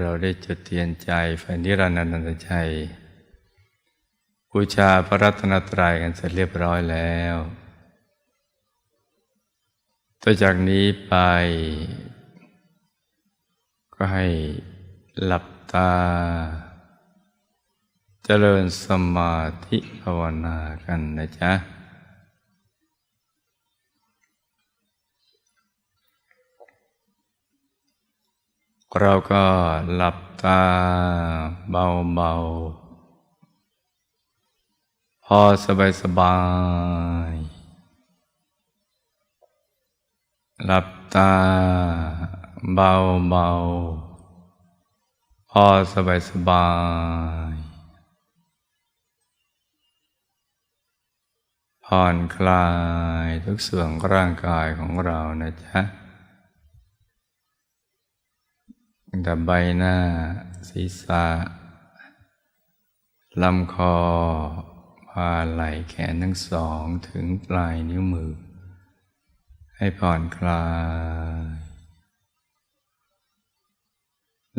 เราได้จุดเทียนใจไฟนิรันดร์นันตชัยบูชาพระรัตนตรัยกันเสร็จเรียบร้อยแล้วต่อจากนี้ไป ก็ให้หลับตา เจริญสมาธิภาวนากันนะจ๊ะ เราก็หลับตาเบาๆ พอสบายสบาย หลับตาเบาๆ พอสบายสบาย ผ่อนคลายทุกส่วนของร่างกายของเรานะจ๊ะ ตั้งแต่ใบหน้า ศีรษะลำคอพาไหล่แขนทั้งสองถึงปลายนิ้วมือ ให้ผ่อนคลาย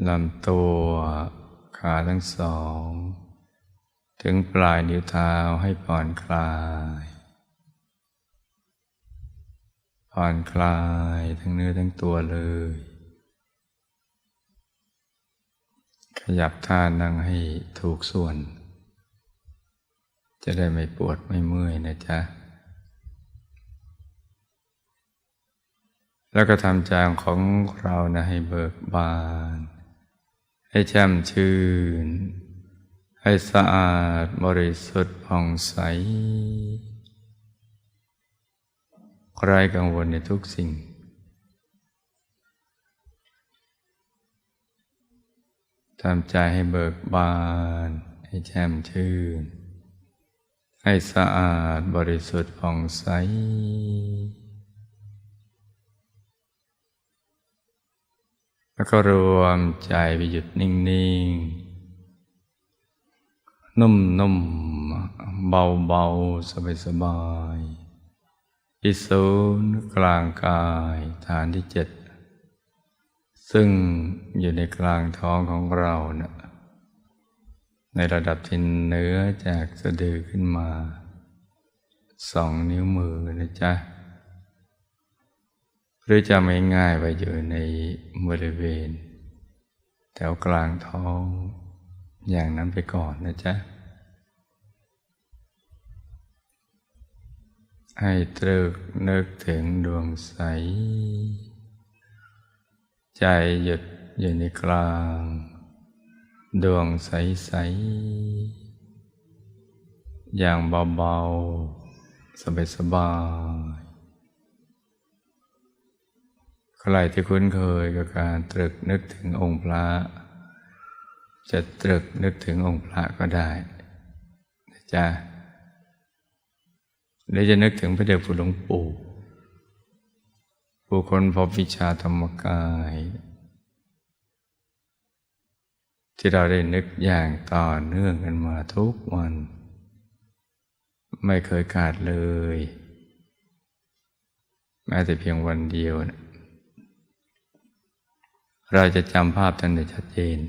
ลำตัวขาทั้งสอง ถึงปลายนิ้วเท้าให้ผ่อนคลาย ผ่อนคลายทั้งเนื้อทั้งตัวเลย ขยับท่านั่งให้ถูกส่วน จะได้ไม่ปวดไม่เมื่อยนะจ๊ะ แล้วก็ทำจางของเรานะให้เบิกบาน ให้แช่มชื่น ให้สะอาดบริสุทธิ์ผ่องใสไรกังวลในทุกสิ่ง ทำใจให้เบิกบาน ให้แช่มชื่น ให้สะอาดบริสุทธิ์ผ่องใส แล้วก็รวมใจไปหยุดนิ่ง ๆ นุ่ม ๆ เบา ๆ สบาย ๆ ที่ศูนย์กลางกายฐานที่เจ็ด ซึ่งอยู่ในกลางท้องของเรานะ่ะในระดับที่เนื้อจากสะดือขึ้นมาสองนิ้วมือนะจ๊ะ หรือจะไม่ง่ายไปอยู่ในบริเวณ แถวกลางท้องอย่างนั้นไปก่อนนะจ๊ะ ให้ตรึกนึกถึงดวงใส ใจหยุดอยู่ในกลาง ดวงใส ๆ อย่างเบา ๆ สบาย ๆ ใครที่คุ้นเคยกับการตรึกนึกถึงองค์พระ จะตรึกนึกถึงองค์พระก็ได้นะจ๊ะหรือจะนึกถึงพระเดชพระหลวงปู่ ผู้คนพบวิชาธรรมกาย ที่เราได้นึกอย่างต่อเนื่องกันมาทุกวัน ไม่เคยขาดเลย แม้แต่เพียงวันเดียวนะเราจะจำภาพท่านได้ชัดเจน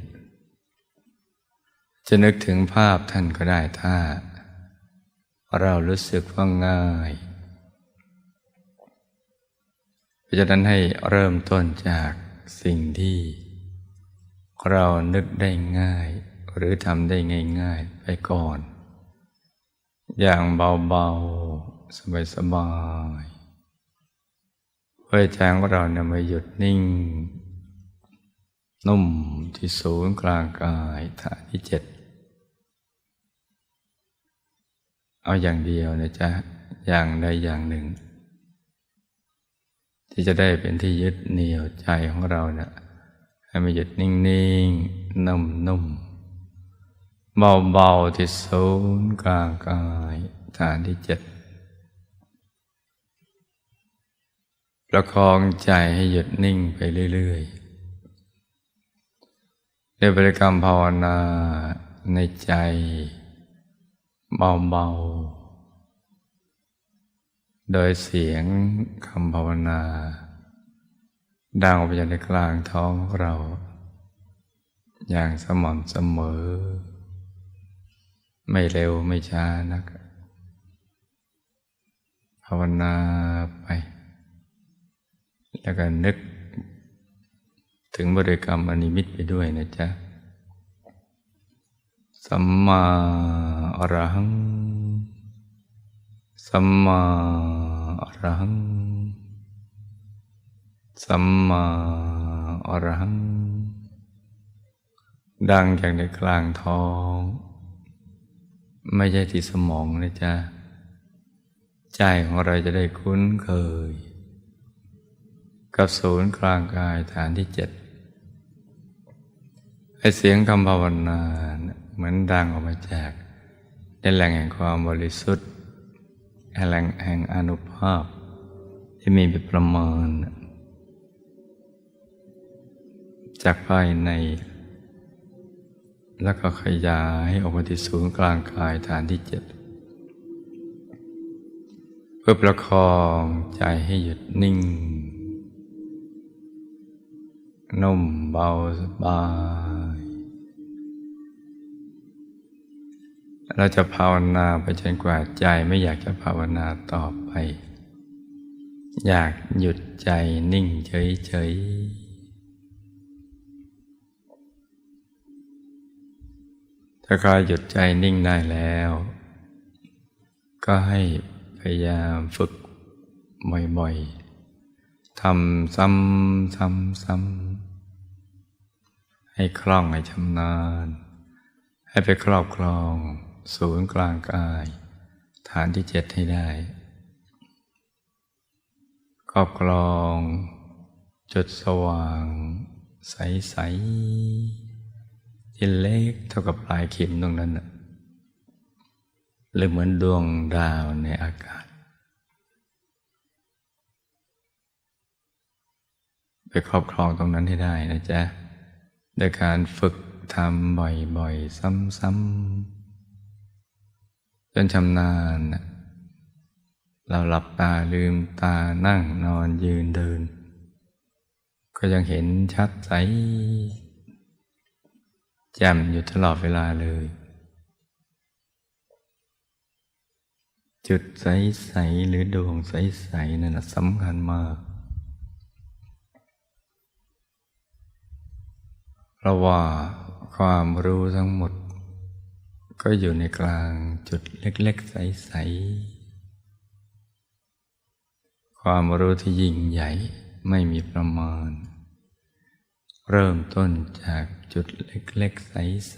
จะนึกถึงภาพท่านก็ได้ถ้า เรารู้สึกว่าง่าย ราะฉะนั้นให้เริ่มต้นจากสิ่งที่ เรานึกได้ง่าย หรือทำได้ง่าย ๆ ไปก่อน อย่างเบาๆ สบายๆเพื่อใจของเราเนี่ยมาหยุดนิ่ง นุ่มที่ศูนย์กลางกายฐานที่เจ็ดเอาอย่างเดียวนะจ๊ะ อย่างใดอย่างหนึ่ง ที่จะได้เป็นที่ยึดเหนี่ยวใจของเราเนะ่ะให้มันหยุดนิ่งๆ นุ่มๆ เบาๆ ที่ศูนย์กลางกายฐานที่เจ็ดประคองใจให้หยุดนิ่งไปเรื่อยๆในบริกรรมภาวนาในใจ เบาๆ โดยเสียงคำภาวนา ดังออกไปจากในกลางท้องของเรา อย่างสม่ำเสมอ ไม่เร็วไม่ช้านัก ภาวนาไป แล้วก็นึก ถึงบริกรรมอนิมิตไปด้วยนะจ๊ะ สัมมาอรหัง สัมมาอรหัง สัมมาอรหัง ดังจากในกลางท้อง ไม่ใช่ที่สมองนะจ๊ะ ใจของเราจะได้คุ้นเคย กับศูนย์กลางกายฐานที่เจ็ดไอเสียงคำภาวนาเหมือนดังออกมาจากในแหล่งแห่งความบริสุทธิ์ แหล่งแห่งอนุภาพ ที่มีเป็นประมาณ จากภายใน แล้วก็ขยายออกมาที่ศูนย์กลางกายฐานที่เจ็ดเพื่อประคองใจให้หยุดนิ่ง นุ่มเบาสบาย เราจะภาวนาไปจนกว่าใจไม่อยากจะภาวนาต่อไป อยากหยุดใจนิ่งเฉยๆถ้าใครหยุดใจนิ่งได้แล้ว ก็ให้พยายามฝึกบ่อยๆทำซ้ำซ้ำซ้ำให้คล่องให้ชำนาญ ให้ไปครอบครอง ศูนย์กลางกาย ฐานที่เจ็ดให้ได้ ครอบครอง จุดสว่าง ใส ๆ ที่เล็กเท่ากับปลายเข็มตรงนั้นนะหรือเหมือนดวงดาวในอากาศ ไปครอบครองตรงนั้นให้ได้นะจ๊ะโดยการฝึกทำบ่อยๆ ซ้ำๆ จนชำนาญเราหลับตาลืมตานั่งนอนยืนเดิน ก็ยังเห็นชัดใสแจ่มอยู่ตลอดเวลาเลย จุดใสๆหรือดวงใสๆนั่นสำคัญมาก เพราะว่าความรู้ทั้งหมด ก็อยู่ในกลางจุดเล็ก ๆ ใส ๆ ความรู้ที่ยิ่งใหญ่ไม่มีประมาณ เริ่มต้นจากจุดเล็ก ๆ ใส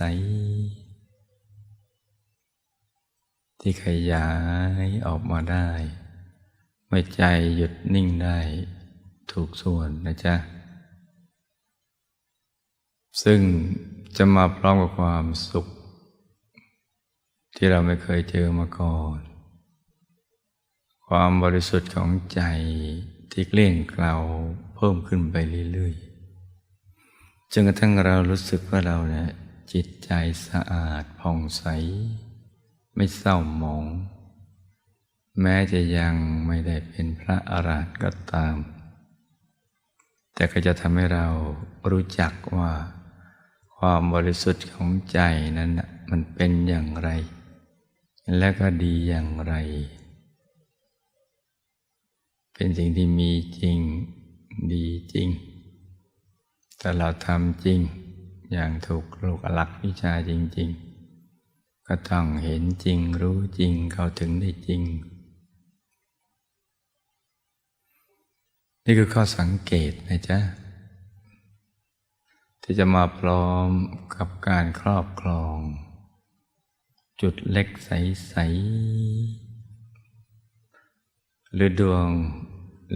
ๆ ที่ขยายออกมาได้ เมื่อใจหยุดนิ่งได้ถูกส่วนนะจ๊ะ ซึ่งจะมาพร้อมกับความสุข ที่เราไม่เคยเจอมาก่อน ความบริสุทธิ์ของใจที่เกลี้ยงเกลาเพิ่มขึ้นไปเรื่อยๆจนกระทั่งเรารู้สึกว่าเราเนี่ยจิตใจสะอาดผ่องใส ไม่เศร้าหมอง แม้จะยังไม่ได้เป็นพระอรหันต์ก็ตาม แต่ก็จะทำให้เรารู้จักว่า ความบริสุทธิ์ของใจนั้นมันเป็นอย่างไร และก็ดีอย่างไร เป็นสิ่งที่มีจริงดีจริง แต่เราทำจริงอย่างถูกลูกหลักวิชาจริง ๆ ก็ต้องเห็นจริงรู้จริงเข้าถึงได้จริง นี่คือข้อสังเกตนะจ๊ะที่จะมาพร้อมกับการครอบครอง จุดเล็กใสๆหรือดวง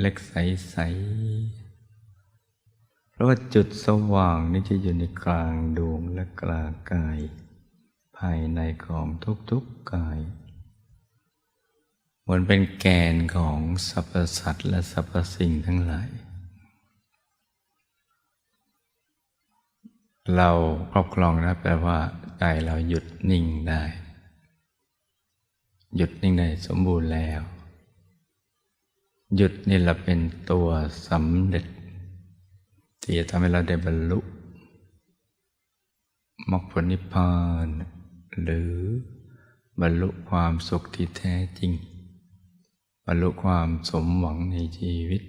เล็กใสๆเพราะว่าจุดสว่างนี่จะอยู่ในกลางดวงและกลางกาย ภายในของทุกๆกายเหมือนเป็นแกนของสรรพสัตว์และสรรพสิ่งทั้งหลาย เราครอบครองนะแปลว่าใจเราหยุดนิ่งได้ หยุดนิ่งได้สมบูรณ์แล้ว หยุดนี่แหละเป็นตัวสำเร็จ ที่จะทำให้เราได้บรรลุมรรคผลนิพพาน หรือบรรลุความสุขที่แท้จริง บรรลุความสมหวังในชีวิต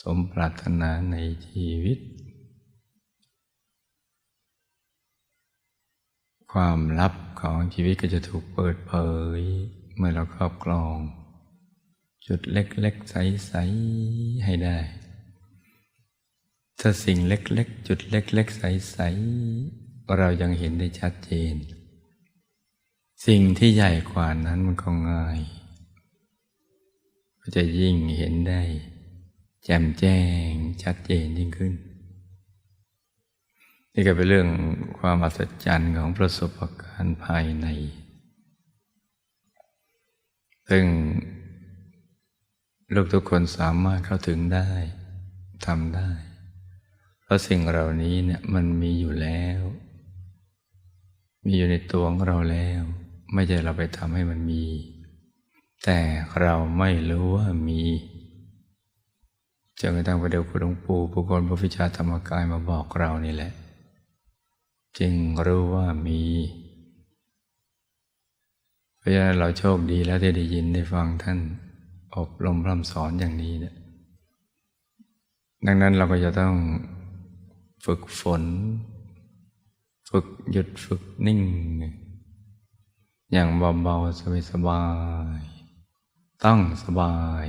สมปรารถนาในชีวิต ความลับ ของชีวิตก็จะถูกเปิดเผย เมื่อเราครอบครอง จุดเล็กๆใสๆให้ได้ ถ้าสิ่งเล็ก ๆ จุดเล็ก ๆ ใสๆเรายังเห็นได้ชัดเจน สิ่งที่ใหญ่กว่านั้นมันก็ง่าย ก็จะยิ่งเห็นได้ แจ่มแจ้งชัดเจนยิ่งขึ้น นี่ก็เป็นเรื่องความอัศจรรย์ของประสบการณ์ภายใน ซึ่งลูกทุกคนสามารถเข้าถึงได้ทำได้ เพราะสิ่งเหล่านี้เนี่ยมันมีอยู่แล้ว มีอยู่ในตัวของเราแล้ว ไม่ใช่เราไปทำให้มันมี แต่เราไม่รู้ว่ามีจนกระทั่งประเดี๋ยวคุณหลวงปู่ผู้คนพระวิชาธรรมกายมาบอกเรานี่แหละ จึงรู้ว่ามี เพราะฉะนั้นเราโชคดีแล้วที่ได้ยินได้ฟังท่านอบรมพร่ำสอนอย่างนี้เนี่ยดังนั้นเราก็จะต้องฝึกฝน ฝึกหยุดฝึกนิ่ง อย่างเบาๆสบายๆต้องสบาย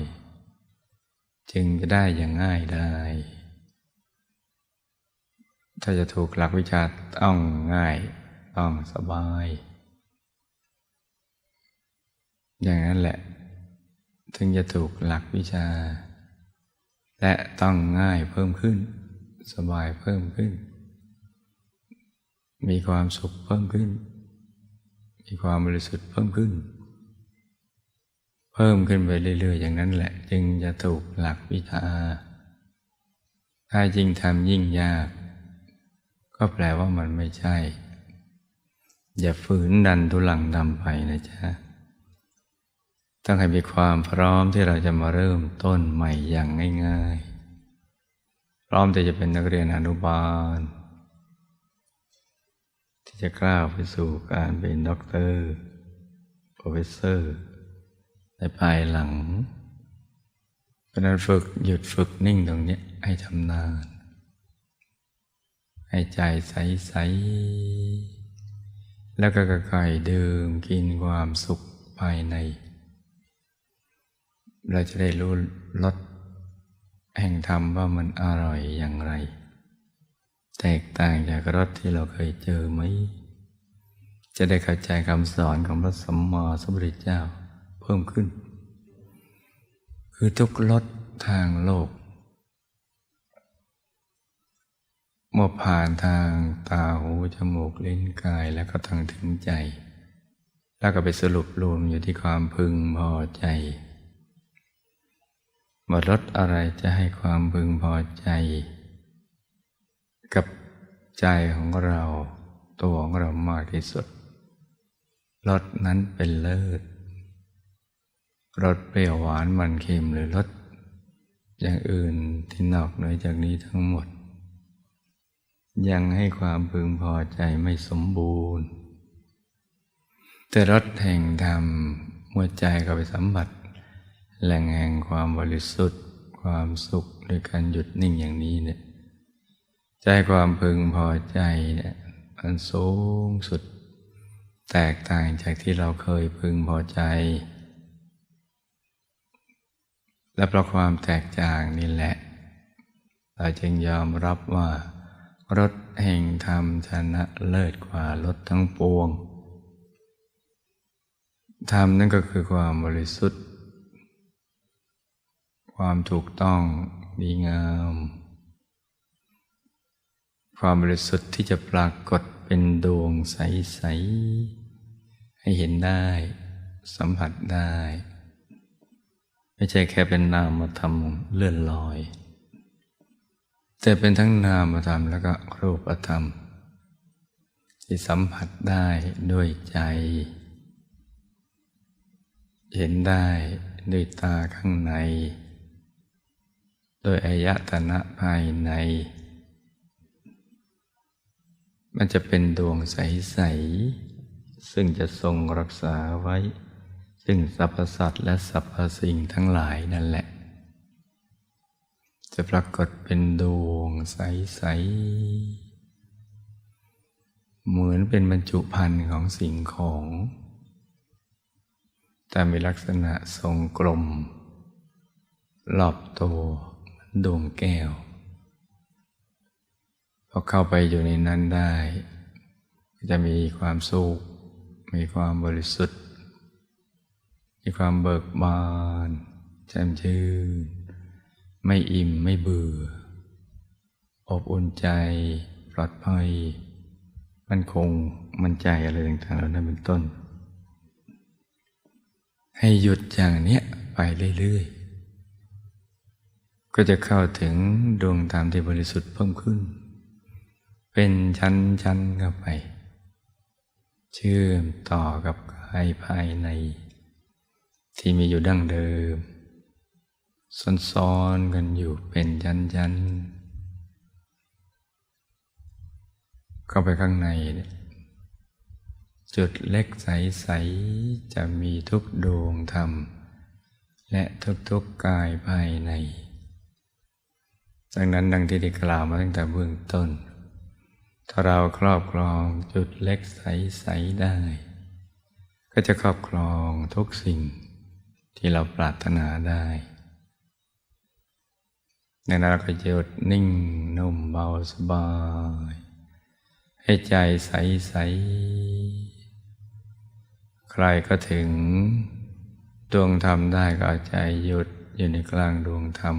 จึงจะได้อย่างง่ายได้ ถ้าจะถูกหลักวิชาต้องง่าย ต้องสบาย อย่างนั้นแหละ ถึงจะถูกหลักวิชา และต้องง่ายเพิ่มขึ้น สบายเพิ่มขึ้น มีความสุขเพิ่มขึ้น มีความบริสุทธิ์เพิ่มขึ้น เพิ่มขึ้นไปเรื่อยๆ อย่างนั้นแหละ จึงจะถูกหลักวิชา ถ้ายิ่งทำยิ่งยาก ก็แปลว่ามันไม่ใช่ อย่าฝืนดันทุลังดำไปนะจ๊ะต้องให้มีความพร้อมที่เราจะมาเริ่มต้นใหม่อย่างง่ายๆ พร้อมที่จะเป็นนักเรียนอนุบาล ที่จะกล้าไปสู่การเป็นด็อกเตอร์โปรเฟสเซอร์ในภายหลังเพราะนั้นฝึกหยุดฝึกนิ่งตรงนี้ให้ทำนาน ให้ใจใส ๆ แล้วก็ค่อยๆดื่มกินความสุขภายใน เราจะได้รู้รสแห่งธรรมว่ามันอร่อยอย่างไร แตกต่างจากรสที่เราเคยเจอไหม จะได้เข้าใจคำสอนของพระสัมมาสัมพุทธเจ้าเพิ่มขึ้น คือทุกรสทางโลก เมื่อผ่านทางตาหูจมูกลิ้นกายแล้วก็ทางถึงใจ แล้วก็ไปสรุปรวมอยู่ที่ความพึงพอใจว่ารสอะไรจะให้ความพึงพอใจ กับใจของเราตัวของเรามากที่สุดรสนั้นเป็นเลิศรสเปรี้ยวหวานมันเค็มหรือรสอย่างอื่นที่นอกเหนือจากนี้ทั้งหมด ยังให้ความพึงพอใจไม่สมบูรณ์ แต่รสแห่งธรรมเมื่อใจเข้าไปสัมผัสแหล่งแห่งความบริสุทธิ์ ความสุขโดยการหยุดนิ่งอย่างนี้เนี่ยใจความพึงพอใจเนี่ยมันสูงสุด แตกต่างจากที่เราเคยพึงพอใจ และเพราะความแตกต่างนี่แหละ เราจึงยอมรับว่า รถแห่งธรรมชนะเลิศกว่ารถทั้งปวง ธรรมนั่นก็คือความบริสุทธิ์ ความถูกต้องดีงาม ความบริสุทธิ์ที่จะปรากฏเป็นดวงใส ๆ ให้เห็นได้ สัมผัสได้ ไม่ใช่แค่เป็นนามธรรมเลื่อนลอย แต่เป็นทั้งนามธรรมแล้วก็รูปธรรม ที่สัมผัสได้ด้วยใจ เห็นได้ด้วยตาข้างใน โดยอายตนะภายใน มันจะเป็นดวงใส ๆ ซึ่งจะทรงรักษาไว้ ซึ่งสรรพสัตว์และสรรพสิ่งทั้งหลายนั่นแหละ จะปรากฏเป็นดวงใส ๆ เหมือนเป็นบรรจุภัณฑ์ของสิ่งของ แต่มีลักษณะทรงกลมรอบตัวดวงแก้ว พอเข้าไปอยู่ในนั้นได้ จะมีความสุข มีความบริสุทธิ์ มีความเบิกบานแจ่มชื่น ไม่อิ่มไม่เบื่อ อบอุ่นใจ ปลอดภัย มันคงมันใจอะไรต่างๆเหล่านั้นเป็นต้น ให้หยุดอย่างเนี้ยไปเรื่อยๆ ก็จะเข้าถึงดวงธรรมที่บริสุทธิ์เพิ่มขึ้น เป็นชั้นๆเข้าไป เชื่อมต่อกับกายภายใน ที่มีอยู่ดั้งเดิม ซ้อนๆกันอยู่เป็นชั้นๆเข้าไปข้างในเนี่ยจุดเล็กใส ๆ จะมีทุกดวงธรรม และทุก ๆกายภายใน ดังนั้นดังที่ได้กล่าวมาตั้งแต่เบื้องต้น ถ้าเราครอบครองจุดเล็กใส ๆ ได้ ก็จะครอบครองทุกสิ่งที่เราปรารถนาได้ ในนั้นเราก็จะหยุดนิ่งนุ่มเบาสบาย ให้ใจใสๆใครก็ถึงดวงธรรมได้ก็เอาใจหยุดอยู่ในกลางดวงธรรม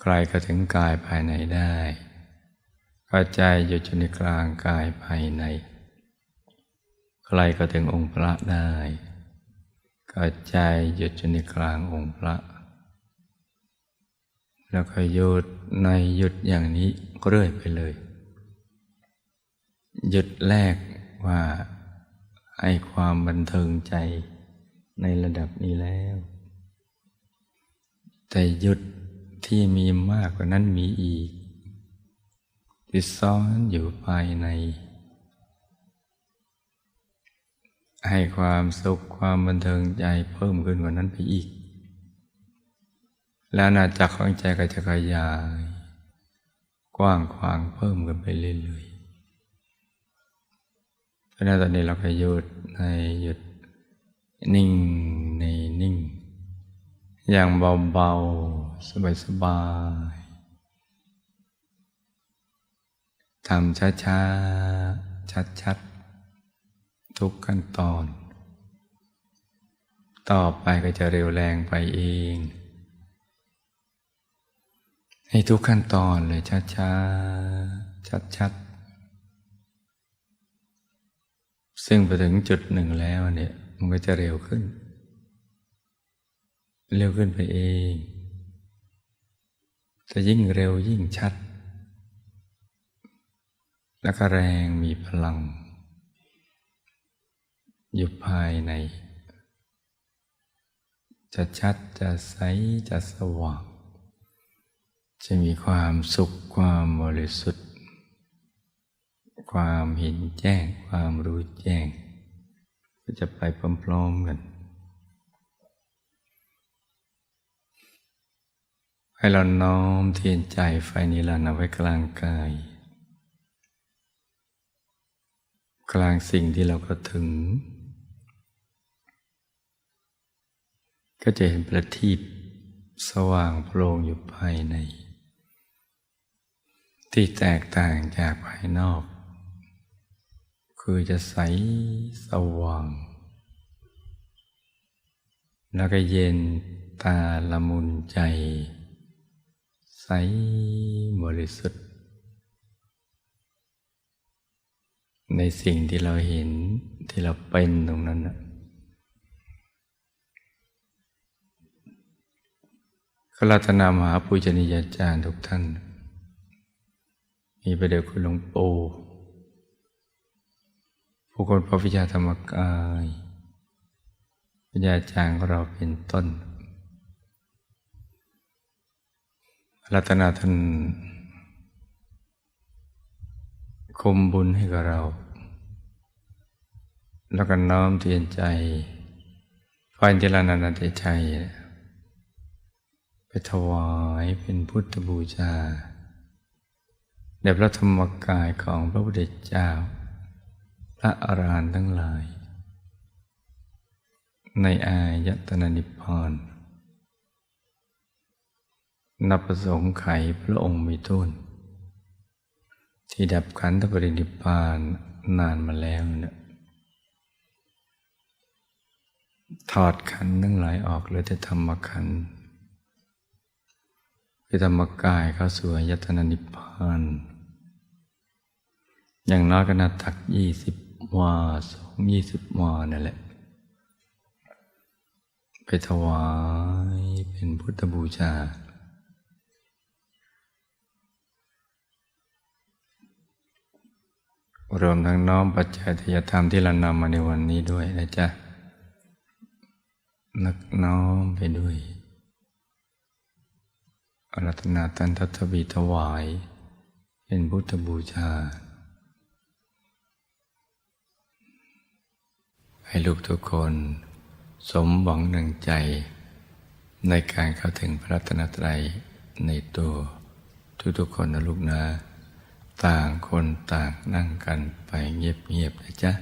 ใครก็ถึงกายภายในได้ ก็ใจหยุดอยู่ในกลางกายภายใน ใครก็ถึงองค์พระได้ ก็ใจหยุดอยู่ในกลางองค์พระ แล้วก็หยุดในหยุดอย่างนี้เรื่อยไปเลย หยุดแรกว่าให้ความบันเทิงใจในระดับนี้แล้ว แต่หยุดที่มีมากกว่านั้นมีอีกที่ซ้อนอยู่ภายใน ให้ความสุขความบันเทิงใจเพิ่มขึ้นกว่านั้นไปอีก แล้วนาจักรของใจก็จะขยาย กว้างขวางเพิ่มกันไปเรื่อยๆเพราะนั้นตอนนี้เราก็หยุดในหยุดนิ่งในนิ่ง อย่างเบาๆ สบายๆทำช้าๆ ชัดๆ ทุกขั้นตอน ต่อไปก็จะเร็วแรงไปเอง ให้ทุกขั้นตอนเลยช้าๆ ชัดๆ ซึ่งไปถึงจุดหนึ่งแล้วเนี่ย มันก็จะเร็วขึ้น เร็วขึ้นไปเองจะยิ่งเร็วยิ่งชัด และก็แรงมีพลัง อยู่ภายใน จะชัดจะใสจะสว่าง จะมีความสุขความบริสุทธิ์ ความเห็นแจ้ง ความรู้แจ้ง ก็จะไปพร้อมๆกัน ให้เราน้อมเทียนใจไฟนิรันดร์เอาไว้กลางกาย กลางสิ่งที่เราก็ถึง ก็จะเห็นประทีปสว่างโพลงอยู่ภายใน ที่แตกต่างจากภายนอก คือจะใสสว่าง แล้วก็เย็นตาละมุนใจ ใสบริสุทธิ์ ในสิ่งที่เราเห็นที่เราเป็นตรงนั้นนะขรัตนามหาปุจนิยาจารย์ทุกท่าน มีประเดี๋ยวคุณหลวงปู่ผู้คนพระวิชาธรรมกายวิญญาจารย์ของเราเป็นต้นรัตนาท่านคมบุญให้กับเรา แล้วก็น้อมเทียนใจไฟเจรนันตชัยไปถวายเป็นพุทธบูชา แด่พระธรรมกายของพระพุทธเจ้า พระอรหันต์ทั้งหลาย ในอายตนะนิพพานนับประสงค์ไขพระองค์มีทุนที่ดับขันธปรินิพพานนานมาแล้วเนะถอดขันทั้งหลายออกเหลือแต่ธรรมขันธ์ คือธรรมกายเข้าสู่ยตนะนิพพาน อย่างน้อยก็นาตักยี่สิบวาสองยี่สิบวานั่นแหละ ไปถวายเป็นพุทธบูชา รวมทั้งน้อมปัจจัยทยธรรมที่เรานำมาในวันนี้ด้วยนะจ๊ะนักน้อมไปด้วย รัตนาตันทัตบีถวาย เป็นพุทธบูชา ให้ลูกทุกคนสมหวังดังใจ ในการเข้าถึงพระรัตนตรัยในตัวทุกๆคนนะลูกนะ ต่างคนต่างนั่งกันไปเงียบๆนะจ๊ะ